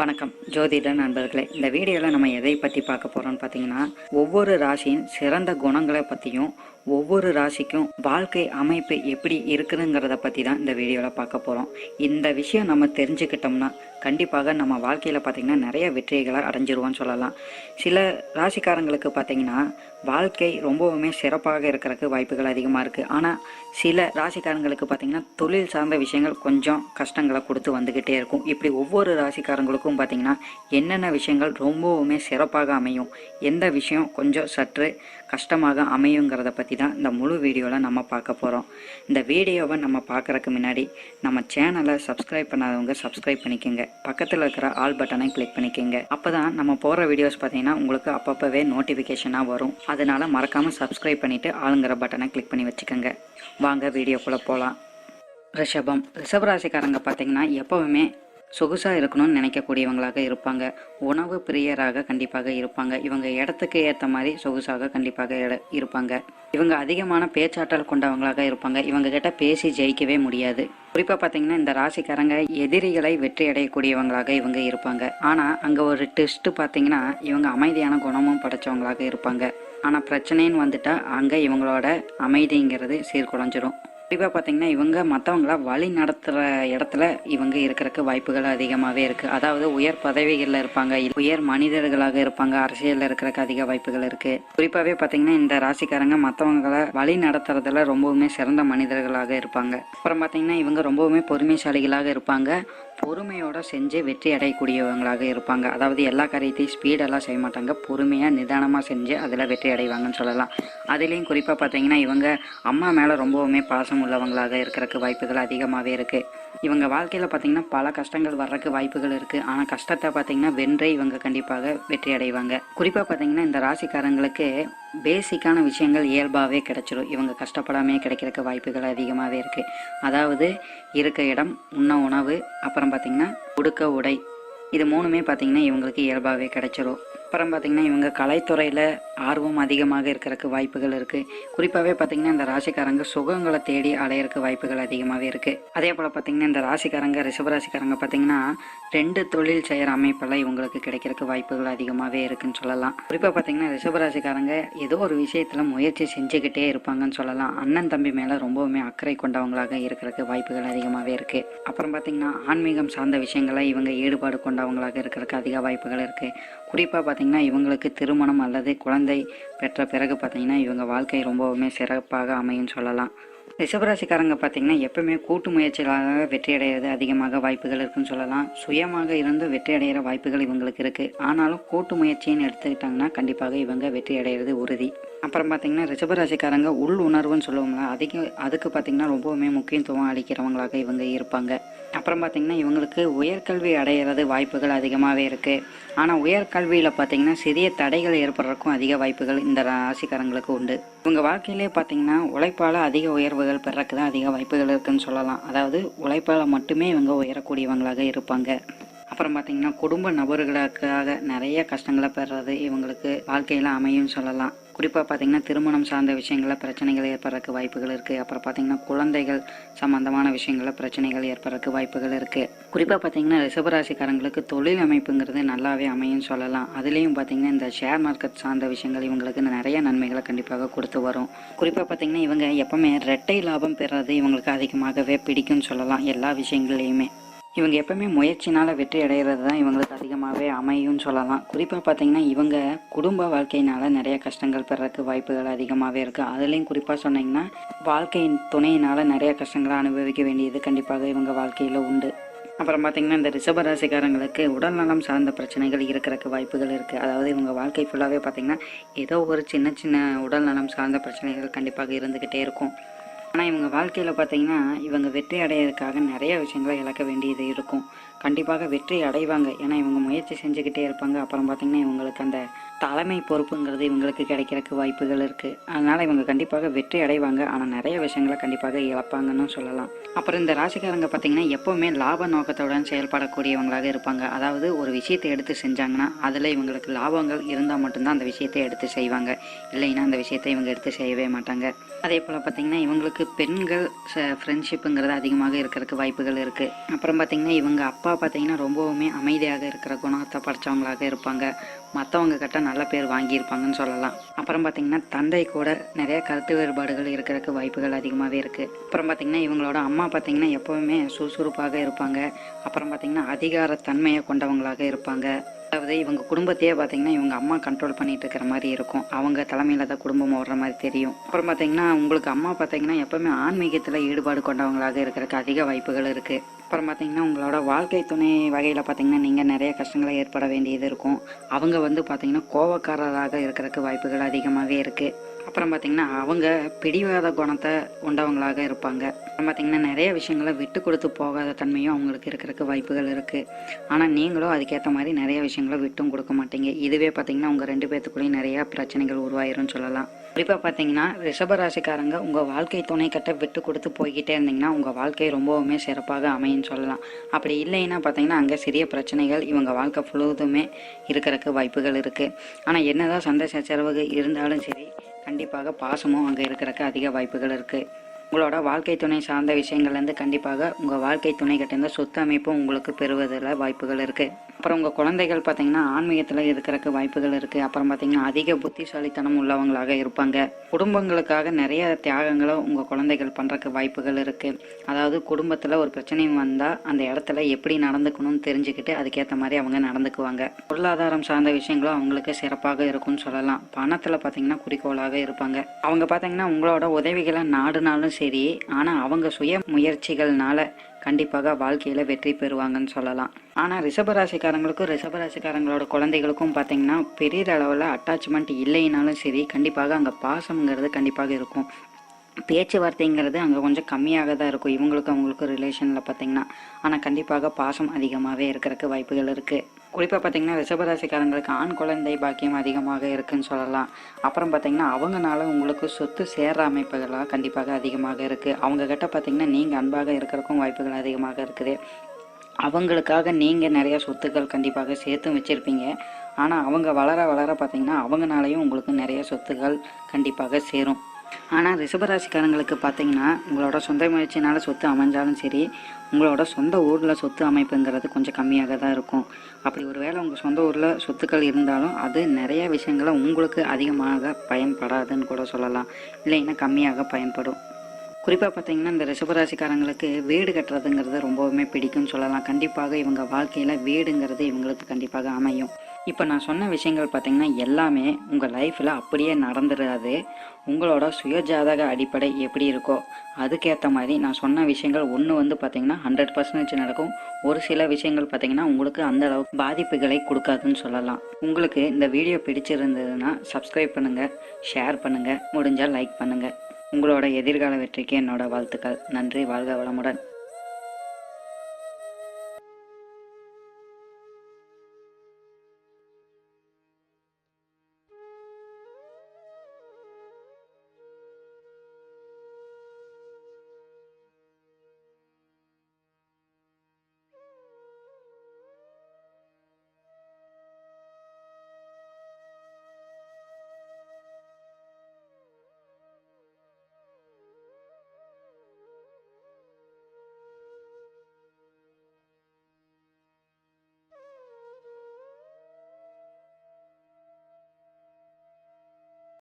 வணக்கம். ஜோதிட நண்பர்களே இந்த வீடியோவில் நம்ம எதை பற்றி பார்க்க போகிறோம்னு பார்த்தீங்கன்னா ஒவ்வொரு ராசியின் சிறந்த குணங்களை பற்றியும் ஒவ்வொரு ராசிக்கும் வாழ்க்கை அமைப்பு எப்படி இருக்குதுங்கிறத பற்றி தான் இந்த வீடியோவில் பார்க்க போகிறோம் இந்த விஷயம் நம்ம தெரிஞ்சுக்கிட்டோம்னா கண்டிப்பாக நம்ம வாழ்க்கையில் பார்த்திங்கன்னா நிறைய வெற்றிகளை அடைஞ்சிருவோம்னு சொல்லலாம். சில ராசிக்காரங்களுக்கு பார்த்திங்கன்னா வாழ்க்கை ரொம்பவுமே சிறப்பாக இருக்கிறதுக்கு வாய்ப்புகள் அதிகமாக இருக்குது ஆனால் சில ராசிக்காரங்களுக்கு பார்த்திங்கன்னா தொழில் சார்ந்த விஷயங்கள் கொஞ்சம் கஷ்டங்களை கொடுத்து வந்துக்கிட்டே இருக்கும். இப்படி ஒவ்வொரு ராசிக்காரங்களுக்கும் பார்த்திங்கன்னா என்னென்ன விஷயங்கள் ரொம்பவுமே சிறப்பாக அமையும் எந்த விஷயம் கொஞ்சம் சற்று கஷ்டமாக அமையுங்கிறத பற்றி தான் இந்த முழு வீடியோவில் நம்ம பார்க்க போகிறோம் இந்த வீடியோவை நம்ம பார்க்குறக்கு முன்னாடி நம்ம சேனலை சப்ஸ்கிரைப் பண்ணாதவங்க சப்ஸ்கிரைப் பண்ணிக்கோங்க. பக்கத்தில் இருக்கிற ஆல் பட்டனை கிளிக் பண்ணிக்கோங்க. அப்போ தான் நம்ம போகிற வீடியோஸ் பார்த்தீங்கன்னா உங்களுக்கு அப்பப்போவே நோட்டிஃபிகேஷனாக வரும். அதனால் மறக்காமல் சப்ஸ்கிரைப் பண்ணிவிட்டு ஆளுங்கிற பட்டனை கிளிக் பண்ணி வச்சுக்கோங்க. வாங்க வீடியோக்குள்ளே போகலாம் ரிஷபம். ரிஷபராசிக்காரங்க பார்த்தீங்கன்னா எப்போவுமே சொகுசாக இருக்கணும்னு நினைக்கக்கூடியவங்களாக இருப்பாங்க. உணவு பிரியராக கண்டிப்பாக இருப்பாங்க. இவங்க இடத்துக்கு ஏற்ற மாதிரி சொகுசாக கண்டிப்பாக இருப்பாங்க. இவங்க அதிகமான பேச்சாற்றல் கொண்டவங்களாக இருப்பாங்க. இவங்க கிட்ட பேசி ஜெயிக்கவே முடியாது. குறிப்பாக பார்த்தீங்கன்னா இந்த ராசிக்காரங்க எதிரிகளை வெற்றி அடையக்கூடியவங்களாக இவங்க இருப்பாங்க. ஆனால் அங்கே ஒரு டெஸ்ட் பார்த்தீங்கன்னா இவங்க அமைதியான குணமும் படைச்சவங்களாக இருப்பாங்க. ஆனால் பிரச்சனைன்னு வந்துட்டா அங்கே இவங்களோட அமைதிங்கிறது சீர்குலைஞ்சிரும். குறிப்பாக பார்த்தீங்கன்னா இவங்க மற்றவங்கள வழி நடத்துகிற இடத்துல இவங்க இருக்கிறக்கு வாய்ப்புகள் அதிகமாகவே இருக்குது அதாவது உயர் பதவிகளில் இருப்பாங்க உயர் மனிதர்களாக இருப்பாங்க அரசியலில் இருக்கிறக்கு அதிக வாய்ப்புகள் இருக்குது குறிப்பாகவே பார்த்தீங்கன்னா இந்த ராசிக்காரங்க மற்றவங்கள வழி நடத்துறதுல ரொம்பவுமே சிறந்த மனிதர்களாக இருப்பாங்க. அப்புறம் பார்த்தீங்கன்னா இவங்க ரொம்பவுமே பொறுமைசாலிகளாக இருப்பாங்க. பொறுமையோட செஞ்சு வெற்றி அடையக்கூடியவங்களாக இருப்பாங்க. அதாவது எல்லா காரியத்தையும் ஸ்பீடெல்லாம் செய்ய மாட்டாங்க. பொறுமையாக நிதானமாக செஞ்சு அதில் வெற்றி அடைவாங்கன்னு சொல்லலாம். அதுலேயும் குறிப்பாக பார்த்தீங்கன்னா இவங்க அம்மா மேலே ரொம்பவுமே பாசம் உள்ளவங்களாக இருக்கிறதுக்கு வாய்ப்புகள் அதிகமாகவே இருக்குது இவங்க வாழ்க்கையில் பார்த்தீங்கன்னா பல கஷ்டங்கள் வர்றதுக்கு வாய்ப்புகள் இருக்குது ஆனால் கஷ்டத்தை பார்த்தீங்கன்னா வென்றே இவங்க கண்டிப்பாக வெற்றி அடைவாங்க. குறிப்பாக பார்த்தீங்கன்னா இந்த ராசிக்காரங்களுக்கு பேசிக்கான விஷயங்கள் இயல்பாகவே கிடைச்சிரும். இவங்க கஷ்டப்படாமே கிடைக்கிறதுக்கு வாய்ப்புகள் அதிகமாகவே இருக்குது அதாவது இருக்க இடம் உண்ண உணவு அப்புறம் பார்த்திங்கன்னா உடுக்க உடை. இது மூணுமே பார்த்திங்கன்னா இவங்களுக்கு இயல்பாகவே கிடைச்சிரும். அப்புறம் பார்த்திங்கன்னா இவங்க கலைத்துறையில் ஆர்வம் அதிகமாக இருக்கிறதுக்கு வாய்ப்புகள் இருக்குது குறிப்பாகவே பார்த்திங்கன்னா இந்த ராசிக்காரங்க சுகங்களை தேடி அலையிறக்கு வாய்ப்புகள் அதிகமாகவே இருக்குது அதே போல் பார்த்திங்கன்னா இந்த ராசிக்காரங்க ரிஷபராசிக்காரங்க பார்த்தீங்கன்னா ரெண்டு தொழில் செய்கிற அமைப்பெல்லாம் இவங்களுக்கு கிடைக்கிறதுக்கு வாய்ப்புகள் அதிகமாகவே இருக்குன்னு சொல்லலாம். குறிப்பாக பார்த்தீங்கன்னா ரிஷபராசிக்காரங்க ஏதோ ஒரு விஷயத்தில் முயற்சி செஞ்சுக்கிட்டே இருப்பாங்கன்னு சொல்லலாம். அண்ணன் தம்பி மேலே ரொம்பவுமே அக்கறை கொண்டவங்களாக இருக்கிறதுக்கு வாய்ப்புகள் அதிகமாகவே இருக்குது அப்புறம் பார்த்தீங்கன்னா ஆன்மீகம் சார்ந்த விஷயங்களை இவங்க ஈடுபாடு கொண்டவங்களாக இருக்கிறதுக்கு அதிக வாய்ப்புகள் இருக்குது குறிப்பாக பார்த்தீங்கன்னா இவங்களுக்கு திருமணம் அல்லது குழந்தை பெற்ற பிறகு பார்த்திங்கன்னா இவங்க வாழ்க்கை ரொம்பவுமே சிறப்பாக அமையும்னு சொல்லலாம். ரிஷபராசிக்காரங்க பார்த்தீங்கன்னா எப்பவுமே கூட்டு முயற்சிகளாக வெற்றி அடைகிறது அதிகமாக வாய்ப்புகள் இருக்குன்னு சொல்லலாம். சுயமாக இருந்து வெற்றி அடைகிற வாய்ப்புகள் இவங்களுக்கு இருக்குது ஆனாலும் கூட்டு முயற்சின்னு எடுத்துக்கிட்டாங்கன்னா கண்டிப்பாக இவங்க வெற்றி அடைகிறது உறுதி. அப்புறம் பார்த்தீங்கன்னா ரிஷபராசிக்காரங்க உள் உணர்வுன்னு சொல்லுவோம்ல அதிக அதுக்கு பார்த்தீங்கன்னா ரொம்பவுமே முக்கியத்துவம் அளிக்கிறவங்களாக இவங்க இருப்பாங்க. அப்புறம் பார்த்தீங்கன்னா இவங்களுக்கு உயர்கல்வி அடையிறது வாய்ப்புகள் அதிகமாகவே இருக்குது ஆனால் உயர்கல்வியில் பார்த்தீங்கன்னா சிறிய தடைகள் ஏற்படுறதுக்கும் அதிக வாய்ப்புகள் இந்த ராசிக்காரங்களுக்கு உண்டு. இவங்க வாழ்க்கையிலே பார்த்தீங்கன்னா உழைப்பால் அதிக உயர்வுகள் பெறக்கு தான் அதிக வாய்ப்புகள் இருக்குன்னு சொல்லலாம். அதாவது உழைப்பால் மட்டுமே இவங்க உயரக்கூடியவங்களாக இருப்பாங்க. அப்புறம் பார்த்தீங்கன்னா குடும்ப நபர்களுக்காக நிறைய கஷ்டங்களை பெறுறது இவங்களுக்கு வாழ்க்கையில் அமையும் சொல்லலாம். குறிப்பாக பார்த்தீங்கன்னா திருமணம் சார்ந்த விஷயங்களில் பிரச்சனைகள் ஏற்படுறதுக்கு வாய்ப்புகள் இருக்குது அப்புறம் பார்த்தீங்கன்னா குழந்தைகள் சம்பந்தமான விஷயங்களில் பிரச்சனைகள் ஏற்படுறதுக்கு வாய்ப்புகள் இருக்குது குறிப்பாக பார்த்தீங்கன்னா ரிசபராசிக்காரங்களுக்கு தொழில் அமைப்புங்கிறது நல்லாவே அமையும் சொல்லலாம். அதுலேயும் பார்த்தீங்கன்னா இந்த ஷேர் மார்க்கெட் சார்ந்த விஷயங்கள் இவங்களுக்கு நிறைய நன்மைகளை கண்டிப்பாக கொடுத்து வரும். குறிப்பாக பார்த்தீங்கன்னா இவங்க எப்பவுமே ரெட்டை லாபம் பெறது. இவங்களுக்கு அதிகமாகவே பிடிக்கும்னு சொல்லலாம். எல்லா விஷயங்கள்லையுமே. இவங்க எப்பவுமே முயற்சினால் வெற்றி அடைகிறது தான் இவங்களுக்கு அதிகமாகவே அமையும்னு சொல்லலாம். குறிப்பாக பார்த்தீங்கன்னா இவங்க குடும்ப வாழ்க்கையினால நிறைய கஷ்டங்கள் பெறறதுக்கு வாய்ப்புகள் அதிகமாகவே இருக்குது அதுலேயும் குறிப்பாக சொன்னீங்கன்னா வாழ்க்கையின் துணையினால் நிறைய கஷ்டங்களை அனுபவிக்க வேண்டியது கண்டிப்பாக இவங்க வாழ்க்கையில் உண்டு. அப்புறம் பார்த்தீங்கன்னா இந்த ரிஷப ராசிக்காரங்களுக்கு உடல்நலம் சார்ந்த பிரச்சனைகள் இருக்கிறக்கு வாய்ப்புகள் இருக்குது அதாவது இவங்க வாழ்க்கை ஃபுல்லாகவே பார்த்தீங்கன்னா ஏதோ ஒரு சின்ன சின்ன உடல்நலம் சார்ந்த பிரச்சனைகள் கண்டிப்பாக இருந்துக்கிட்டே இருக்கும். ஆனால் இவங்க வாழ்க்கையில் பார்த்தீங்கன்னா இவங்க வெற்றி அடையிறதுக்காக நிறைய விஷயங்களை இழக்க வேண்டியது இருக்கும். கண்டிப்பாக வெற்றி அடைவாங்க. ஏன்னா இவங்க முயற்சி செஞ்சுக்கிட்டே இருப்பாங்க. அப்புறம் பார்த்தீங்கன்னா இவங்களுக்கு அந்த தலைமை பொறுப்புங்கிறது இவங்களுக்கு கிடைக்கிறதுக்கு வாய்ப்புகள் இருக்குது அதனால் இவங்க கண்டிப்பாக வெற்றி அடைவாங்க. ஆனால் நிறைய விஷயங்களை கண்டிப்பாக இழப்பாங்கன்னு சொல்லலாம். அப்புறம் இந்த ராசிக்காரங்க பார்த்தீங்கன்னா எப்போவுமே லாப நோக்கத்துடன் செயல்படக்கூடியவங்களாக இருப்பாங்க. அதாவது ஒரு விஷயத்தை எடுத்து செஞ்சாங்கன்னா அதில் இவங்களுக்கு லாபங்கள் இருந்தால் மட்டும்தான் அந்த விஷயத்தை எடுத்து செய்வாங்க. இல்லைன்னா அந்த விஷயத்தை இவங்க எடுத்து செய்யவே மாட்டாங்க. அதே போல் பார்த்தீங்கன்னா இவங்களுக்கு பெண்கள் ஃப்ரெண்ட்ஷிப்புங்கிறது அதிகமாக இருக்கிறதுக்கு வாய்ப்புகள் இருக்குது அப்புறம் பார்த்தீங்கன்னா இவங்க அப்பா பார்த்தீங்கன்னா ரொம்பவுமே அமைதியாக இருக்கிற குணத்தை படைச்சவங்களாக இருப்பாங்க. மற்றவங்க கிட்ட நல்ல பேர் வாங்கியிருப்பாங்கன்னு சொல்லலாம். அப்புறம் பார்த்தீங்கன்னா தந்தை கூட நிறைய கருத்து வேறுபாடுகள் இருக்கிறதுக்கு வாய்ப்புகள் அதிகமாகவே இருக்குது அப்புறம் பார்த்தீங்கன்னா இவங்களோட அம்மா பார்த்தீங்கன்னா எப்போவுமே சுறுசுறுப்பாக இருப்பாங்க. அப்புறம் பார்த்தீங்கன்னா அதிகாரத்தன்மையை கொண்டவங்களாக இருப்பாங்க. அதாவது இவங்க குடும்பத்தையே பார்த்தீங்கன்னா இவங்க அம்மா கண்ட்ரோல் பண்ணிட்டு இருக்கிற மாதிரி இருக்கும். அவங்க தலைமையில் தான் குடும்பம் ஓடுற மாதிரி தெரியும். அப்புறம் பார்த்தீங்கன்னா உங்களுக்கு அம்மா பார்த்தீங்கன்னா எப்பவுமே ஆன்மீகத்தில் ஈடுபாடு கொண்டவங்களாக இருக்கிறதுக்கு அதிக வாய்ப்புகள் இருக்குது அப்புறம் பார்த்தீங்கன்னா உங்களோட வாழ்க்கை துணை வகையில் பார்த்தீங்கன்னா நீங்கள் நிறைய கஷ்டங்களை ஏற்பட வேண்டியது இருக்கும். அவங்க வந்து பார்த்தீங்கன்னா கோவக்காரராக இருக்கிறதுக்கு வாய்ப்புகள் அதிகமாகவே இருக்குது அப்புறம் பார்த்தீங்கன்னா அவங்க பிடிவாத குணத்தை உண்டவங்களாக இருப்பாங்க. அப்புறம் பார்த்தீங்கன்னா நிறைய விஷயங்களை விட்டு கொடுத்து போகாத தன்மையும் அவங்களுக்கு இருக்கிறதுக்கு வாய்ப்புகள் இருக்குது ஆனால் நீங்களும் அதுக்கேற்ற மாதிரி நிறைய விஷயங்களை விட்டும் கொடுக்க மாட்டீங்க. இதுவே பார்த்தீங்கன்னா உங்கள் ரெண்டு பேர்த்துக்குள்ளேயும் நிறையா பிரச்சனைகள் உருவாயிரும்னு சொல்லலாம். குறிப்பாக பார்த்தீங்கன்னா ரிஷபராசிக்காரங்க உங்கள் வாழ்க்கை துணை கட்ட விட்டு கொடுத்து போய்கிட்டே இருந்தீங்கன்னா உங்கள் வாழ்க்கை ரொம்பவுமே சிறப்பாக அமையும் சொல்லலாம். அப்படி இல்லைன்னா பார்த்தீங்கன்னா அங்கே சிறிய பிரச்சனைகள் இவங்க வாழ்க்கை முழுவதுமே இருக்கிறதுக்கு வாய்ப்புகள் இருக்குது ஆனால் என்னதான் சண்டை சச்சரவு இருந்தாலும் சரி கண்டிப்பாக பாசமும் அங்கே இருக்கிறக்கு அதிக வாய்ப்புகள் இருக்குது உங்களோட வாழ்க்கை துணை சார்ந்த விஷயங்கள்லேருந்து கண்டிப்பாக உங்கள் வாழ்க்கை துணை கிட்டேருந்து சொத்து அமைப்பும் உங்களுக்கு பெறுவதில் வாய்ப்புகள் இருக்குது அப்புறம் உங்கள் குழந்தைகள் பார்த்தீங்கன்னா ஆன்மீகத்தில் இருக்கிறக்கு வாய்ப்புகள் இருக்குது அப்புறம் பார்த்தீங்கன்னா அதிக புத்திசாலித்தனம் உள்ளவங்களாக இருப்பாங்க. குடும்பங்களுக்காக நிறைய தியாகங்களை உங்கள் குழந்தைகள் பண்ணுறக்கு வாய்ப்புகள் இருக்குது அதாவது குடும்பத்தில் ஒரு பிரச்சனை வந்தால் அந்த இடத்துல எப்படி நடந்துக்கணும்னு தெரிஞ்சுக்கிட்டு அதுக்கேற்ற மாதிரி அவங்க நடந்துக்குவாங்க. பொருளாதாரம் சார்ந்த விஷயங்களும் அவங்களுக்கு சிறப்பாக இருக்கும்னு சொல்லலாம். பணத்தில் பார்த்தீங்கன்னா குறிக்கோளாக இருப்பாங்க. அவங்க பார்த்தீங்கன்னா உங்களோட உதவிகளை நாடுனாலும் சரி ஆனால் அவங்க சுய முயற்சிகள்னால கண்டிப்பாக வாழ்க்கையில் வெற்றி பெறுவாங்கன்னு சொல்லலாம். ஆனால் ரிஷபராசிக்காரங்களுக்கும் ரிஷபராசிக்காரங்களோட குழந்தைகளுக்கும் பார்த்தீங்கன்னா பெரிய அளவில் அட்டாச்மெண்ட் இல்லைனாலும் சரி கண்டிப்பாக அங்கே பாசம்ங்கிறது கண்டிப்பாக இருக்கும். பேச்சுவார்த்தைங்கிறது அங்கே கொஞ்சம் கம்மியாக தான் இருக்கும். இவங்களுக்கு அவங்களுக்கு ரிலேஷனில் பார்த்தீங்கன்னா ஆனால் கண்டிப்பாக பாசம் அதிகமாகவே இருக்கிறதுக்கு வாய்ப்புகள் இருக்குது குறிப்பாக பார்த்தீங்கன்னா ரிஷபராசிக்காரங்களுக்கு ஆண் குழந்தை பாக்கியம் அதிகமாக இருக்குன்னு சொல்லலாம். அப்புறம் பார்த்தீங்கன்னா அவங்கனால உங்களுக்கு சொத்து சேர்ற அமைப்புகளாக கண்டிப்பாக அதிகமாக இருக்குது அவங்கக்கிட்ட பார்த்தீங்கன்னா நீங்கள் அன்பாக இருக்கிறதுக்கும் வாய்ப்புகள் அதிகமாக இருக்குது. அவங்களுக்காக நீங்கள் நிறைய சொத்துக்கள் கண்டிப்பாக சேர்த்து வச்சுருப்பீங்க. ஆனால் அவங்க வளர வளர பார்த்தீங்கன்னா அவங்கனாலையும் உங்களுக்கு நிறைய சொத்துக்கள் கண்டிப்பாக சேரும். ஆனால் ரிஷபராசிக்காரங்களுக்கு பார்த்தீங்கன்னா உங்களோட சொந்த முயற்சினால் சொத்து அமைஞ்சாலும் சரி உங்களோட சொந்த ஊரில் சொத்து அமைப்புங்கிறது கொஞ்சம் கம்மியாக தான் இருக்கும். அப்படி ஒரு வேளை உங்கள் சொந்த ஊரில் சொத்துக்கள் இருந்தாலும் அது நிறைய விஷயங்களை உங்களுக்கு அதிகமாக பயன்படாதுன்னு கூட சொல்லலாம். இல்லைன்னா கம்மியாக பயன்படும். குறிப்பாக பார்த்தீங்கன்னா இந்த ரிஷபராசிக்காரங்களுக்கு வீடு கட்டுறதுங்கிறது ரொம்பவுமே பிடிக்கும்னு சொல்லலாம். கண்டிப்பாக இவங்க வாழ்க்கையில் வீடுங்கிறது இவங்களுக்கு கண்டிப்பாக அமையும். இப்போ நான் சொன்ன விஷயங்கள் பார்த்தீங்கன்னா எல்லாமே உங்கள் லைஃப்பில் அப்படியே நடந்துடாது உங்களோட சுயஜாதக அடிப்படை எப்படி இருக்கோ அதுக்கேற்ற மாதிரி நான் சொன்ன விஷயங்கள் ஒன்று வந்து பார்த்தீங்கன்னா ஹண்ட்ரட் பர்சன்டேஜ் நடக்கும். ஒரு சில விஷயங்கள் பார்த்தீங்கன்னா உங்களுக்கு அந்த அளவுக்கு பாதிப்புகளை கொடுக்காதுன்னு சொல்லலாம். உங்களுக்கு இந்த வீடியோ பிடிச்சிருந்ததுன்னா சப்ஸ்கிரைப் பண்ணுங்கள் ஷேர் பண்ணுங்கள் முடிஞ்சால் லைக் பண்ணுங்கள் உங்களோட எதிர்கால வெற்றிக்கு என்னோட வாழ்த்துக்கள். நன்றி வாழ்க வளமுடன்.